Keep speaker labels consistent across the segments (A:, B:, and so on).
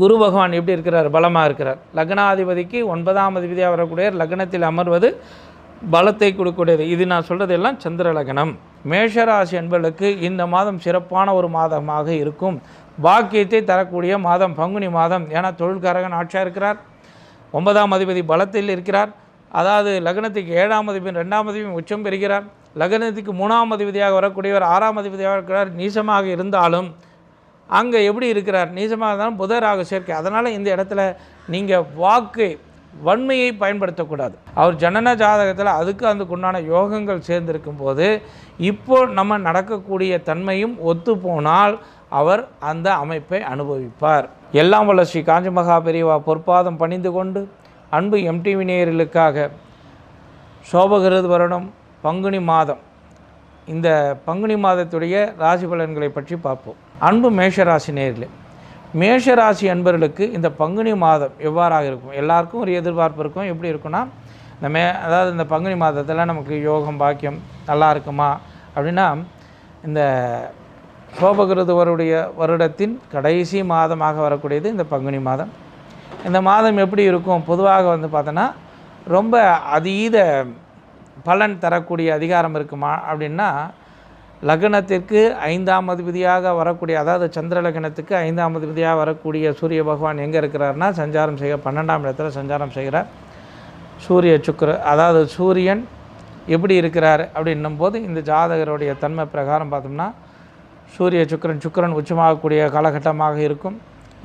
A: குரு பகவான் எப்படி இருக்கிறார்? பலமாக இருக்கிறார். லக்னாதிபதிக்கு ஒன்பதாம் அதிபதியாக வரக்கூடிய லக்னத்தில் அமர்வது பலத்தை கொடுக்கக்கூடியது. இது நான் சொல்கிறது எல்லாம் சந்திர லக்னம். மேஷராசி என்பவர்களுக்கு இந்த மாதம் சிறப்பான ஒரு மாதமாக இருக்கும். பாக்கியத்தை தரக்கூடிய மாதம் பங்குனி மாதம். ஏன்னா தொழில்காரகன் ஆட்சியாக இருக்கிறார். ஒன்பதாம் அதிபதி பலத்தில் இருக்கிறார். அதாவது லக்னத்துக்கு ஏழாம் அதிபதி ரெண்டாம் அதிபதி உச்சம் பெறுகிறார். லக்னத்துக்கு மூணாம் அதிபதியாக வரக்கூடியவர் ஆறாம் அதிபதியாக இருக்கிறார். நீசமாக இருந்தாலும் அங்கே எப்படி இருக்கிறார்? நீசமாக இருந்தாலும் புதராக சேர்க்கை. அதனால் இந்த இடத்துல நீங்கள் வாக்கு வன்மையை பயன்படுத்தக்கூடாது. அவர் ஜனன ஜாதகத்தில் அதுக்கு அதுக்குண்டான யோகங்கள் சேர்ந்திருக்கும் போது இப்போ நம்ம நடக்கக்கூடிய தன்மையும் ஒத்து போனால் அவர் அந்த அமைப்பை அனுபவிப்பார். எல்லாம் வல்ல ஸ்ரீ காஞ்சி மகா பெரியவா பொற்பாதம் பணிந்து கொண்டு அன்பு எம்டிவி நேயர்களுக்காக சோபகிருது வருடம் பங்குனி மாதம். இந்த பங்குனி மாதத்துடைய ராசி பலன்களை பற்றி பார்ப்போம். அன்பு மேஷராசி நேர்களே மேஷராசி அன்பர்களுக்கு இந்த பங்குனி மாதம் எவ்வாறாக இருக்கும்? எல்லாருக்கும் ஒரு எதிர்பார்ப்பு இருக்கும். எப்படி இருக்குன்னா இந்த மே அதாவது இந்த பங்குனி மாதத்தில் நமக்கு யோகம் பாக்கியம் நல்லா இருக்குமா? அப்படின்னா இந்த கோபகிருதுவருடைய வருடத்தின் கடைசி மாதமாக வரக்கூடியது இந்த பங்குனி மாதம். இந்த மாதம் எப்படி இருக்கும்? பொதுவாக வந்து பார்த்தோன்னா ரொம்ப அதீத பலன் தரக்கூடிய அதிகாரம் இருக்குமா அப்படின்னா லக்னத்திற்கு ஐந்தாம் அதிபதியாக வரக்கூடிய அதாவது சந்திர லக்னத்துக்கு ஐந்தாம் அதிபதியாக வரக்கூடிய சூரிய பகவான் எங்கே இருக்கிறார்னா சஞ்சாரம் செய்ய பன்னெண்டாம் இடத்துல சஞ்சாரம் செய்கிறார். சூரிய சுக்கர அதாவது சூரியன் எப்படி இருக்கிறார் அப்படின்னும் போது இந்த ஜாதகருடைய தன்மை பிரகாரம் பார்த்தோம்னா சூரிய சுக்கிரன் சுக்கிரன் உச்சமாகக்கூடிய காலகட்டமாக இருக்கும்.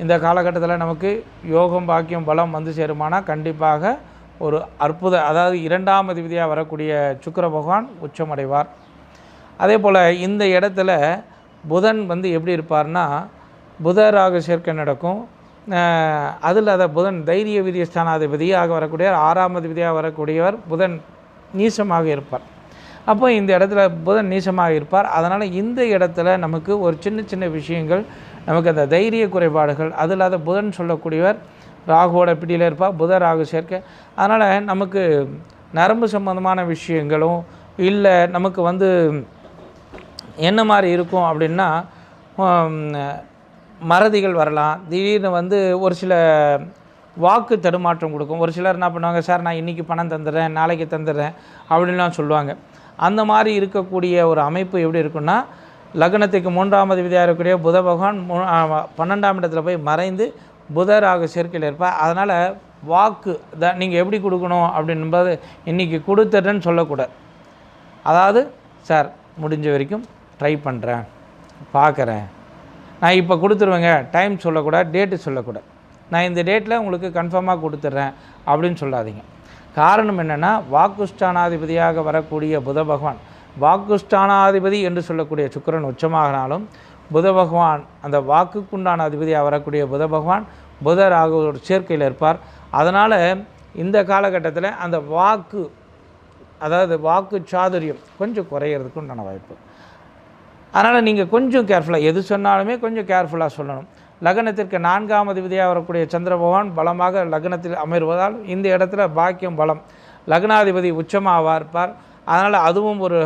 A: இந்த காலகட்டத்தில் நமக்கு யோகம் பாக்கியம் பலம் வந்து சேருமானால் கண்டிப்பாக ஒரு அற்புத அதாவது இரண்டாம் அதிபதியாக வரக்கூடிய சுக்கர பகவான் உச்சமடைவார். அதே போல் இந்த இடத்துல புதன் வந்து எப்படி இருப்பார்னா புதராக சேர்க்கை நடக்கும். அதில் அதை புதன் தைரிய விதிய ஸ்தானாதிபதியாக வரக்கூடிய ஆறாம் அதிபதியாக வரக்கூடியவர் புதன் நீசமாக இருப்பார். அப்போ இந்த இடத்துல புதன் நீசமாக இருப்பார். அதனால் இந்த இடத்துல நமக்கு ஒரு சின்ன சின்ன விஷயங்கள் நமக்கு அந்த தைரிய குறைபாடுகள் அது இல்லாத புதன் சொல்லக்கூடியவர் ராகுவோட பிடியில் இருப்பாள் புத ராகு சேர்க்கை. அதனால் நமக்கு நரம்பு சம்பந்தமான விஷயங்களும் இல்லை நமக்கு வந்து என்ன மாதிரி இருக்கும் அப்படின்னா மறதிகள் வரலாம். திடீர்னு வந்து ஒரு சில வாக்கு தடுமாற்றம் கொடுக்கும். ஒரு சிலர் என்ன பண்ணுவாங்க சார் நான் இன்றைக்கி பணம் தந்துடுறேன் நாளைக்கு தந்துடுறேன் அப்படின்லாம் சொல்லுவாங்க. அந்த மாதிரி இருக்கக்கூடிய ஒரு அமைப்பு எப்படி இருக்குன்னா லக்னத்துக்கு மூன்றாம் அதிபதியாக இருக்கக்கூடிய புத பகவான் மூ- பன்னெண்டாம் இடத்துல போய் மறைந்து புதராக சேர்க்கையில் இருப்பார். அதனால் வாக்கு த நீங்கள் எப்படி கொடுக்கணும் அப்படின்பது இன்றைக்கி கொடுத்துட்றேன்னு சொல்லக்கூடாது அதாவது சார் முடிஞ்ச வரைக்கும் ட்ரை பண்ணுறேன் பார்க்குறேன் நான் இப்போ கொடுத்துருவேங்க. டைம் சொல்லக்கூடாது டேட்டு சொல்லக்கூடாது நான் இந்த டேட்டில் உங்களுக்கு கன்ஃபார்மாக கொடுத்துட்றேன். அப்படின்னு சொல்லாதீங்க. காரணம் என்னென்னா வாக்குஸ்தானாதிபதியாக வரக்கூடிய புத பகவான் வாக்குஸ்தானாதிபதி என்று சொல்லக்கூடிய சுக்கரன் உச்சமாகினாலும் புத பகவான் அந்த வாக்குக்குண்டான அதிபதியாக வரக்கூடிய புத பகவான் புதராக ஒரு சேர்க்கையில் இருப்பார். அதனால் இந்த காலகட்டத்தில் அந்த வாக்கு அதாவது வாக்கு சாதுரியம் கொஞ்சம் குறையிறதுக்கு உண்டான வாய்ப்பு. அதனால் நீங்கள் கொஞ்சம் கேர்ஃபுல்லாக எது சொன்னாலுமே கொஞ்சம் கேர்ஃபுல்லாக சொல்லணும். லக்னத்திற்கு நான்காம் அதிபதியாக வரக்கூடிய சந்திர பகவான் பலமாக லக்னத்தில் அமர்வதால் இந்த இடத்துல பாக்கியம் பலம். லக்னாதிபதி உச்சமாக இருப்பார். அதனால் அதுவும் ஒரு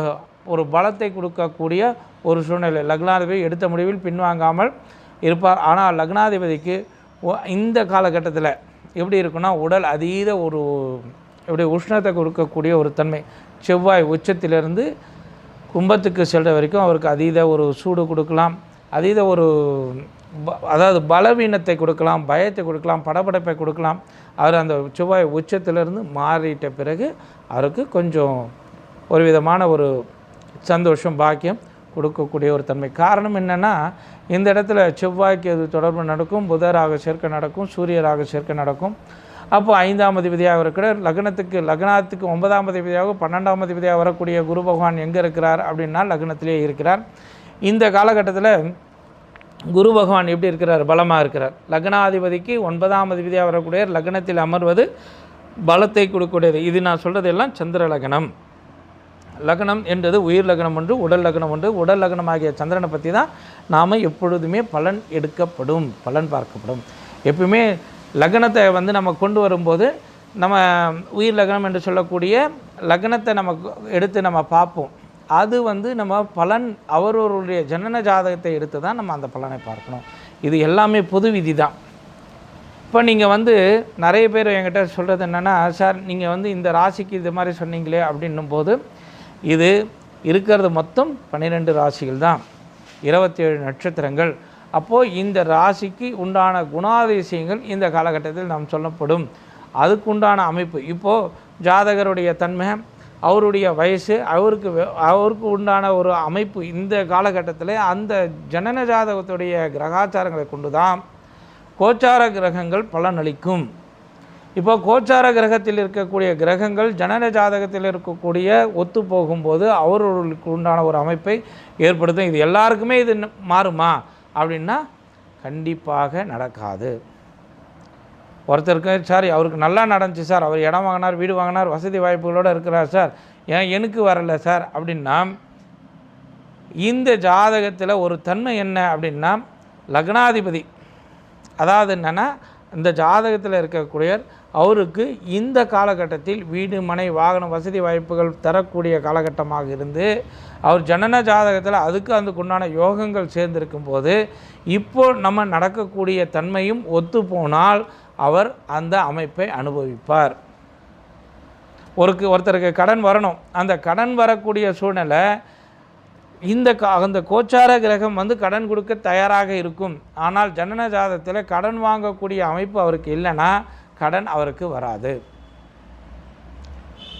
A: ஒரு பலத்தை கொடுக்கக்கூடிய ஒரு சூழ்நிலை. லக்னாதிபதி எடுத்த முடிவில் பின்வாங்காமல் இருப்பார். ஆனால் லக்னாதிபதிக்கு இந்த காலகட்டத்தில் எப்படி இருக்குன்னா உடல் அதீத ஒரு எப்படி உஷ்ணத்தை கொடுக்கக்கூடிய ஒரு தன்மை. செவ்வாய் உச்சத்திலிருந்து கும்பத்துக்கு செல்ற வரைக்கும் அவருக்கு அதீத ஒரு சூடு கொடுக்கலாம். அதீத ஒரு ப- அதாவது பலவீனத்தை கொடுக்கலாம் பயத்தை கொடுக்கலாம் படபடப்பை கொடுக்கலாம். அவர் அந்த செவ்வாய் உச்சத்திலிருந்து மாறிட்ட பிறகு அவருக்கு கொஞ்சம் ஒரு விதமான ஒரு சந்தோஷம் பாக்கியம் கொடுக்கக்கூடிய ஒரு தன்மை. காரணம் என்னென்னா இந்த இடத்துல செவ்வாய்க்கு அது தொடர்பு நடக்கும் புதராக சேர்க்கை நடக்கும் சூரியராக சேர்க்கை நடக்கும். அப்போ ஐந்தாம் அதிபதியாக இருக்கிற லக்னத்துக்கு லக்னாத்துக்கு ஒன்பதாம் அதிபதியாக பன்னெண்டாம் அதிபதியாக வரக்கூடிய குரு பகவான் எங்கே இருக்கிறார் அப்படின்னா லக்னத்திலே இருக்கிறார். இந்த காலகட்டத்தில் குரு பகவான் எப்படி இருக்கிறார்? பலமாக இருக்கிறார். லக்னாதிபதிக்கு ஒன்பதாம் அதிபதியாக வரக்கூடிய லக்னத்தில் அமர்வது பலத்தை கொடுக்கக்கூடியது. இது நான் சொல்கிறது எல்லாம் சந்திர லக்னம். லக்னம் என்றது உயிர் லக்னம் ஒன்று உடல் லக்னம் ஒன்று. உடல் லக்னம் ஆகிய சந்திரனை பற்றி தான் நாம் எப்பொழுதுமே பலன் எடுக்கப்படும் பலன் பார்க்கப்படும். எப்பவுமே லக்னத்தை வந்து நம்ம கொண்டு வரும்போது நம்ம உயிர் லக்னம் என்று சொல்லக்கூடிய லக்னத்தை நம்ம எடுத்து நம்ம பார்ப்போம். அது வந்து நம்ம பலன் அவரவருடைய ஜனன ஜாதகத்தை எடுத்து தான் நம்ம அந்த பலனை பார்க்கணும். இது எல்லாமே பொது விதி தான். இப்போ நீங்கள் வந்து நிறைய பேர் என்கிட்ட சொல்கிறது என்னென்னா சார் நீங்கள் வந்து இந்த ராசிக்கு இது மாதிரி சொன்னீங்களே அப்படின்னும் போது இது இருக்கிறது மொத்தம் பன்னிரெண்டு ராசிகள் தான் இருபத்தேழு நட்சத்திரங்கள். அப்போது இந்த ராசிக்கு உண்டான குணாதிசயங்கள் இந்த காலகட்டத்தில் நாம் சொல்லப்படும். அதுக்குண்டான அமைப்பு. இப்போது ஜாதகருடைய தன்மை அவருடைய வயசு அவருக்கு அவருக்கு உண்டான ஒரு அமைப்பு இந்த காலகட்டத்தில் அந்த ஜனன ஜாதகத்துடைய கிரகாச்சாரங்களை கொண்டு தான் கோச்சார கிரகங்கள் பலனளிக்கும். இப்போ கோச்சார கிரகத்தில் இருக்கக்கூடிய கிரகங்கள் ஜனன ஜாதகத்தில் இருக்கக்கூடிய ஒத்து போகும்போது அவர்களுக்கு உண்டான ஒரு அமைப்பை ஏற்படுத்தும். இது எல்லாருக்குமே இது மாறுமா? அப்படின்னா கண்டிப்பாக நடக்காது. ஒருத்தருக்கு சார் அவருக்கு நல்லா நடந்துச்சு சார். அவர் இடம் வாங்கினார் வீடு வாங்கினார் வசதி வாய்ப்புகளோடு இருக்கிறார் சார். ஏன் எனக்கு வரலை சார்? அப்படின்னா இந்த ஜாதகத்தில் ஒரு தன்மை என்ன அப்படின்னா லக்னாதிபதி. அதாவது என்னென்னா இந்த ஜாதகத்தில் இருக்கக்கூடியவர் அவருக்கு இந்த காலகட்டத்தில் வீடு மனை வாகனம் வசதி வாய்ப்புகள் தரக்கூடிய காலகட்டமாக இருந்து அவர் ஜனன ஜாதகத்தில் அதுக்கு அதுக்கு உண்டான யோகங்கள் சேர்ந்திருக்கும் போது இப்போ நம்ம நடக்கக்கூடிய தன்மையும் ஒத்து போனால் அவர் அந்த அமைப்பை அனுபவிப்பார். ஒருக்கு ஒருத்தருக்கு கடன் வரணும். அந்த கடன் வரக்கூடிய சூழ்நிலை இந்த கா அந்த கோச்சார கிரகம் வந்து கடன் கொடுக்க தயாராக இருக்கும். ஆனால் ஜனன ஜாதத்தில் கடன் வாங்கக்கூடிய அமைப்பு அவருக்கு இல்லைன்னா கடன் அவருக்கு வராது.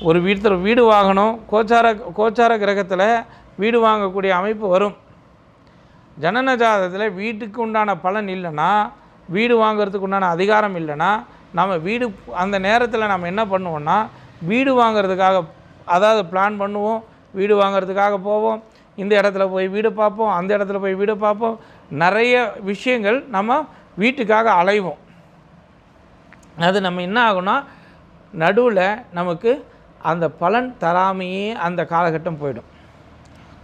A: ஒரு வீட்டில் வீடு வாங்கணும் கோச்சார கோச்சார கிரகத்தில் வீடு வாங்கக்கூடிய அமைப்பு வரும். ஜனன ஜாதகத்தில் வீட்டுக்கு உண்டான பலன் இல்லைன்னா வீடு வாங்குறதுக்கு உண்டான அதிகாரம் இல்லைன்னா நம்ம வீடு அந்த நேரத்தில் நம்ம என்ன பண்ணுவோம்னா வீடு வாங்குறதுக்காக அதாவது பிளான் பண்ணுவோம் வீடு வாங்குறதுக்காக போவோம் இந்த இடத்துல போய் வீடு பார்ப்போம் அந்த இடத்துல போய் வீடு பார்ப்போம் நிறைய விஷயங்கள் நம்ம வீட்டுக்காக அலைவோம். அது நம்ம என்ன ஆகும்னா நடுவில் நமக்கு அந்த பலன் தராமையே அந்த காலகட்டம் போயிடும்.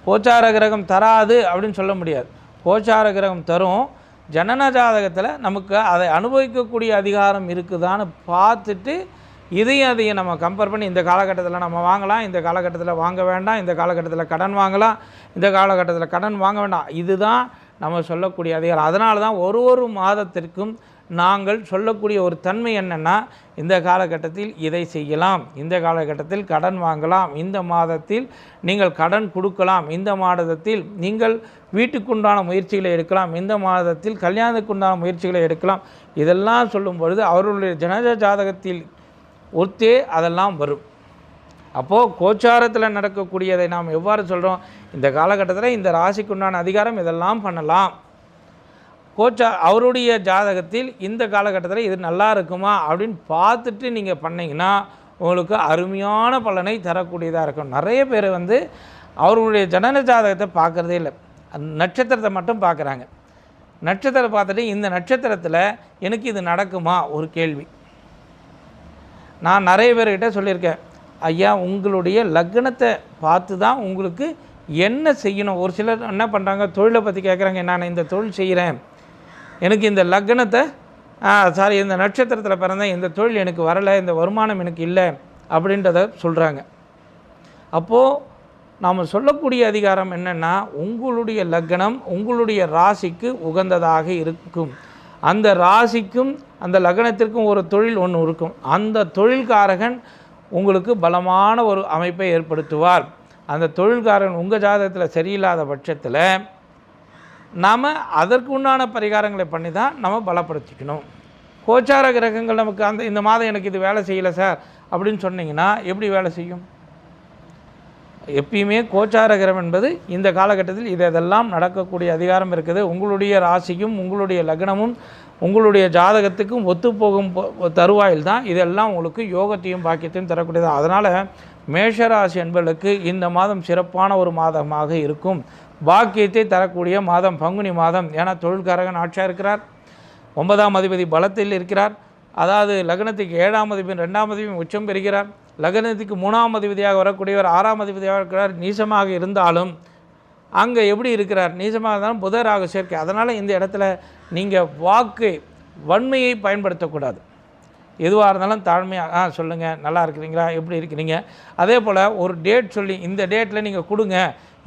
A: கோச்சார கிரகம் தராது அப்படின்னு சொல்ல முடியாது. கோச்சார கிரகம் தரும். ஜனன ஜாதகத்தில் நமக்கு அதை அனுபவிக்கக்கூடிய அதிகாரம் இருக்குதான்னு பார்த்துட்டு இதையும் அதையும் நம்ம கம்பேர் பண்ணி இந்த காலகட்டத்தில் நம்ம வாங்கலாம் இந்த காலகட்டத்தில் வாங்க வேண்டாம் இந்த காலகட்டத்தில் கடன் வாங்கலாம் இந்த காலகட்டத்தில் கடன் வாங்க வேண்டாம். இதுதான் நம்ம சொல்லக்கூடிய அதிகாரம். அதனால தான் ஒரு ஒரு மாதத்திற்கும் நாங்கள் சொல்லக்கூடிய ஒரு தன்மை என்னென்னா இந்த காலகட்டத்தில் இதை செய்யலாம். இந்த காலகட்டத்தில் கடன் வாங்கலாம். இந்த மாதத்தில் நீங்கள் கடன் கொடுக்கலாம். இந்த மாதத்தில் நீங்கள் வீட்டுக்குண்டான முயற்சிகளை எடுக்கலாம். இந்த மாதத்தில் கல்யாணத்துக்குண்டான முயற்சிகளை எடுக்கலாம். இதெல்லாம் சொல்லும் பொழுது அவர்களுடைய ஜனஜ ஜாதகத்தில் ஒத்தே அதெல்லாம் வரும். அப்போது கோச்சாரத்தில் நடக்கக்கூடியதை நாம் எவ்வாறு சொல்கிறோம் இந்த காலகட்டத்தில் இந்த ராசிக்குண்டான அதிகாரம் இதெல்லாம் பண்ணலாம். கோச்சா அவருடைய ஜாதகத்தில் இந்த காலகட்டத்தில் இது நல்லா இருக்குமா அப்படின்னு பார்த்துட்டு நீங்கள் பண்ணிங்கன்னா உங்களுக்கு அருமையான பலனை தரக்கூடியதாக இருக்கும். நிறைய பேர் வந்து அவர்களுடைய ஜனன ஜாதகத்தை பார்க்குறதே இல்லை. அந்த நட்சத்திரத்தை மட்டும் பார்க்குறாங்க. நட்சத்திரம் பார்த்துட்டு இந்த நட்சத்திரத்தில் எனக்கு இது நடக்குமா? ஒரு கேள்வி. நான் நிறைய பேர்கிட்ட சொல்லியிருக்கேன். ஐயா உங்களுடைய லக்னத்தை பார்த்து தான் உங்களுக்கு என்ன செய்யணும்? ஒரு சிலர் என்ன பண்ணுறாங்க தொழிலை பற்றி கேட்குறாங்க நான் இந்த தொழில் செய்கிறேன் எனக்கு இந்த லக்னத்தை சாரி இந்த நட்சத்திரத்தில் பிறந்தேன் இந்த தொழில் எனக்கு வரலை இந்த வருமானம் எனக்கு இல்லை அப்படின்றத சொல்கிறாங்க அப்போது நாம் சொல்லக்கூடிய அதிகாரம் என்னென்னா உங்களுடைய லக்னம் உங்களுடைய ராசிக்கு உகந்ததாக இருக்கும். அந்த ராசிக்கும் அந்த லக்னத்திற்கும் ஒரு தொழில் ஒன்று இருக்கும். அந்த தொழில்காரகன் உங்களுக்கு பலமான ஒரு அமைப்பை ஏற்படுத்துவார். அந்த தொழில்காரன் உங்கள் ஜாதகத்தில் சரியில்லாத பட்சத்தில் நாம் அதற்கு உண்டான பரிகாரங்களை பண்ணி தான் நம்ம பலப்படுத்திக்கணும். கோச்சார கிரகங்கள் நமக்கு அந்த இந்த மாதம் எனக்கு இது வேலை செய்யலை சார் அப்படின்னு சொன்னீங்கன்னா எப்படி வேலை செய்யும்? எப்பயுமே கோச்சார கிரகம் என்பது இந்த காலகட்டத்தில் இது இதெல்லாம் நடக்கக்கூடிய அதிகாரம் இருக்குது. உங்களுடைய ராசியும் உங்களுடைய லக்னமும் உங்களுடைய ஜாதகத்துக்கும் ஒத்துப்போகும் தருவாயில் தான் இதெல்லாம் உங்களுக்கு யோகத்தையும் பாக்கியத்தையும் தரக்கூடியது. அதனால் மேஷராசி என்பவர்களுக்கு இந்த மாதம் சிறப்பான ஒரு மாதமாக இருக்கும். பாக்கியத்தை தரக்கூடிய மாதம் பங்குனி மாதம். ஏன்னா தொழில்காரகன் ஆட்சியாக இருக்கிறார். ஒன்பதாம் அதிபதி பலத்தில் இருக்கிறார். அதாவது லக்னத்துக்கு ஏழாம் அதிபதி ரெண்டாம் அதிபதி உச்சம் பெறுகிறார். லக்னத்துக்கு மூணாம் அதிபதியாக வரக்கூடியவர் ஆறாம் அதிபதியாக இருக்கிறார். நீசமாக இருந்தாலும் அங்கே எப்படி இருக்கிறார்? நீசமாக இருந்தாலும் புதராக சேர்க்கை. அதனால் இந்த இடத்துல நீங்கள் வாக்கு வன்மையை பயன்படுத்தக்கூடாது. எதுவாக இருந்தாலும் தாழ்மையாக ஆ சொல்லுங்கள் நல்லா இருக்கிறீங்களா? எப்படி இருக்கிறீங்க? அதே போல் ஒரு டேட் சொல்லி இந்த டேட்டில் நீங்கள் கொடுங்க.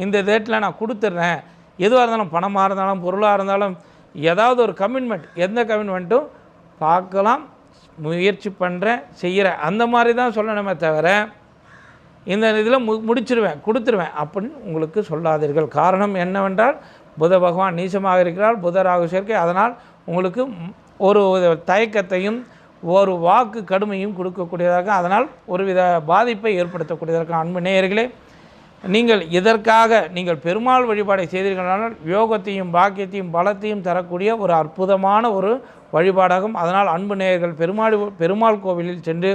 A: இந்த டேட்டில் நான் கொடுத்துட்றேன். எதுவாக இருந்தாலும் பணமாக இருந்தாலும் பொருளாக இருந்தாலும் ஏதாவது ஒரு கமிட்மெண்ட் எந்த கமிட்மெண்ட்டும் பார்க்கலாம் முயற்சி பண்ணுறேன் செய்கிறேன் அந்த மாதிரி தான் சொல்லணுமே தவிர இந்த இதில் மு முடிச்சிருவேன் கொடுத்துருவேன் அப்படின்னு உங்களுக்கு சொல்லாதீர்கள். காரணம் என்னவென்றால் புத பகவான் நீசமாக இருக்கிறார் புதராக சேர்க்கை. அதனால் உங்களுக்கு ஒரு தயக்கத்தையும் ஒரு வாக்கு கடுமையும் கொடுக்கக்கூடியதாக அதனால் ஒருவித பாதிப்பை ஏற்படுத்தக்கூடியதற்கு அன்பு நேயர்களே நீங்கள் இதற்காக நீங்கள் பெருமாள் வழிபாடை செய்தீர்களானால் யோகத்தையும் பாக்கியத்தையும் பலத்தையும் தரக்கூடிய ஒரு அற்புதமான ஒரு வழிபாடாகும். அதனால் அன்பு நேயர்கள் பெருமாள் பெருமாள் கோவிலில் சென்று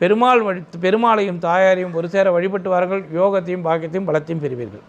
A: பெருமாள் வழி பெருமாளையும் தாயாரையும் ஒரு சேர வழிபட்டு வார்கள் யோகத்தையும் பாக்கியத்தையும் பலத்தையும் பெறுவீர்கள்.